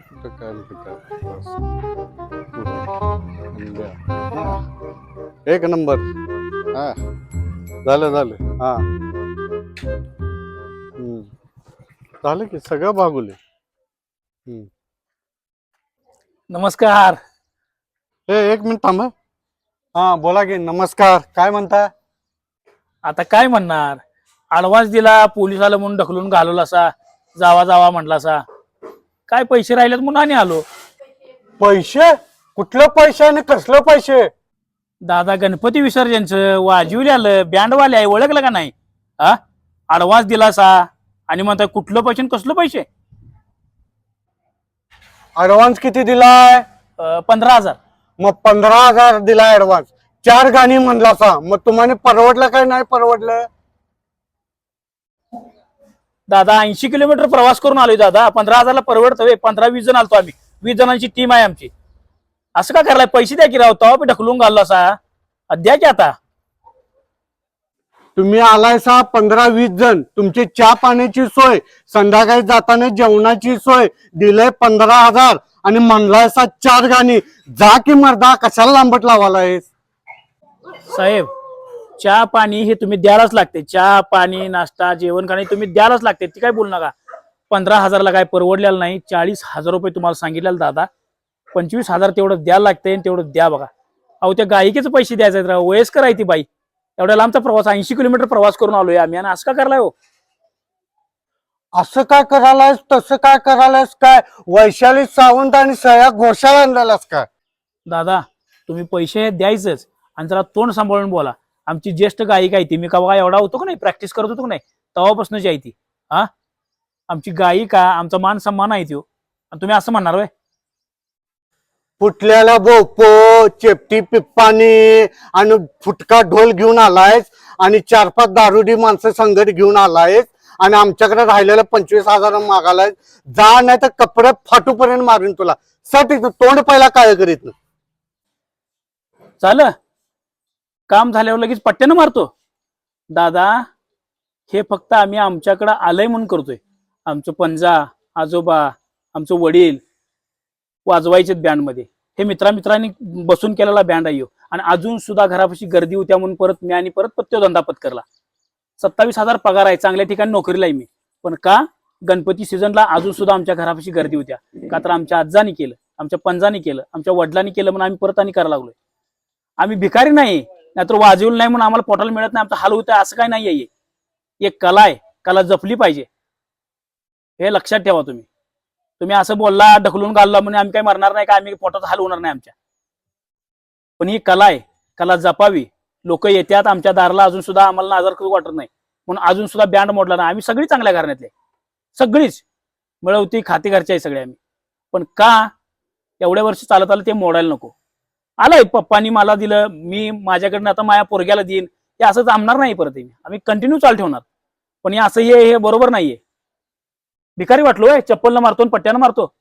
काय बस. पुढं. द्या. एक नंबर हा झालं झालं हा हम्म. झालं की सगळं भागवले नमस्कार ए एक मिनिट थांब हं. बोला की नमस्कार काय म्हणता आता काय म्हणणार ऍडव्हान्स दिला पोलीस आलं म्हणून ढकलून घालवला असा जावा जावा म्हटला असा काय पैसे राहिलेत म्हणून आणि आलो. पैसे? कुठलं पैसे आणि कसलं पैसे? दादा गणपती विसर्जनचं वाजविले आलं बँडवाले आहे ओळखलं का नाही? हा ऍडव्हान्स दिला सा आणि म्हणताय कुठलं पैसे आणि कसलं पैसे? ऍडव्हान्स किती दिलाय? अं, पंधरा हजार. मग पंधरा हजार दिला ऍडव्हान्स चार गाणी म्हणला सा मग तुम्हाला परवडलं काय नाही परवडलं? दादा ऐंशी किलोमीटर प्रवास करून आलोय दादा. पंधरा हजारला परवडतं पंधरा वीस जण आलतो आम्ही. वीस जणांची टीम आहे आमची. असं का करायला पैसे द्या की तेव्हा बी ढकलून घालला असा. द्या की आता. तुम्ही आलाय सा पंधरा वीस जण. तुमची चहा पाण्याची सोय संध्याकाळी जाताना जेवणाची सोय दिलंय पंधरा हजार. आणि म्हणलाय सा चार गाणी. जा की मर्दा कशाला लांबट लावालायस? साहेब चहा पाणी हे तुम्ही द्यायलाच लागते. चहा पाणी नाश्ता जेवण खाणे तुम्ही द्यायलाच लागते. ती काय बोलू नका. पंधरा हजारला काय परवडलेलं नाही. चाळीस हजार रुपये तुम्हाला सांगितलेलं दादा. पंचवीस हजार तेवढं द्यायला लागते आणि तेवढं द्या बघा. अहो त्या गायिकेचे पैसे द्यायचे आहेत राव. वयस्कर आहे ती बाई. एवढ्या लांबचा प्रवास ऐंशी किलोमीटर प्रवास करून आलोय आम्ही. आणि असं का करलाय हो? असं काय करायलायस? तसं काय करायलायस? काय? वैशाली सावंत आणि सया घोषाल आणलेलास काय दादा तुम्ही पैसे द्यायचंच. आणि जरा तोंड सांभाळून बोला. आमची ज्येष्ठ गायिका आहे ती. मी का बघा एवढा होतो का नाही? प्रॅक्टिस करत होतो का नाही? तेव्हापासूनच आहे ती. हा? आमची गायिका आमचा मान सन्मान आहे त्यो. आणि तुम्ही असं म्हणणार वय फुटलेला बोपो चेपटी पिप्पानी आणि फुटका ढोल घेऊन आलायस आणि चार पाच दारुडी माणसं संगत घेऊन आलायस आणि आमच्याकडे राहिलेलं पंचवीस हजार मागालायस जा नाही तर कपडे फाटूपर्यंत मारून तुला. सट तोंड पहिला काय करीत? नाही. काम झाल्यावर लगेच पट्ट्यानं मारतो. दादा हे फक्त आम्ही आमच्याकडं आलंय म्हणून करतोय. आमचं पंजा आजोबा आमचं वडील वाजवायचे बँडमध्ये. हे मित्रामित्रांनी बसून केलेला बँड आहे आणि अजून सुद्धा घरापाशी गर्दी होत्या म्हणून परत मी आणि परत पत्योधंदा पत्करला सत्तावीस हजार पगार आहे चांगल्या ठिकाणी नोकरीला आहे मी. पण का? गणपती सीझनला अजून सुद्धा आमच्या घरापाशी गर्दी होत्या. का तर आमच्या आजानी केलं आमच्या पंजानी केलं आमच्या वडिलांनी केलं म्हणून आम्ही परत आणि करायला लागलोय. आम्ही भिकारी नाही. नाहीतर वाजवलं नाही म्हणून आम्हाला पोटाला मिळत नाही आमचा हाल होत असं काय नाही आहे एक कला आहे कला जपली पाहिजे. हे लक्षात ठेवा तुम्ही. तुम्ही असं बोलला ढकलून घालला म्हणून आम्ही काही मरणार नाही का? आम्ही पोटाचा हाल होणार नाही आमच्या. पण ही कला आहे कला जपावी. लोक येतात आमच्या दाराला अजून सुद्धा आम्हाला नाजार करू वाटत नाही. म्हणून अजून सुद्धा बँड मोडला नाही. आम्ही सगळी चांगल्या घराण्यातले. सगळीच. मिळवती खाती घरच्या आहे सगळे आम्ही. पण का एवढ्या वर्ष चालत आलं ते मोडायला नको? आलंय पप्पानी मला दिलं मी माझ्याकडनं आता माझ्या पोरग्याला देईन. हे असं जमणार नाही परत आम्ही कंटिन्यू चाल ठेवणार. पण हे असं हे हे बरोबर नाहीये. भिकारी वाटलो चप्पलनं मारतो आणि पट्ट्यानं मारतो.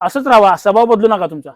असंच राहा स्वभाव बदलू नका तुमचा.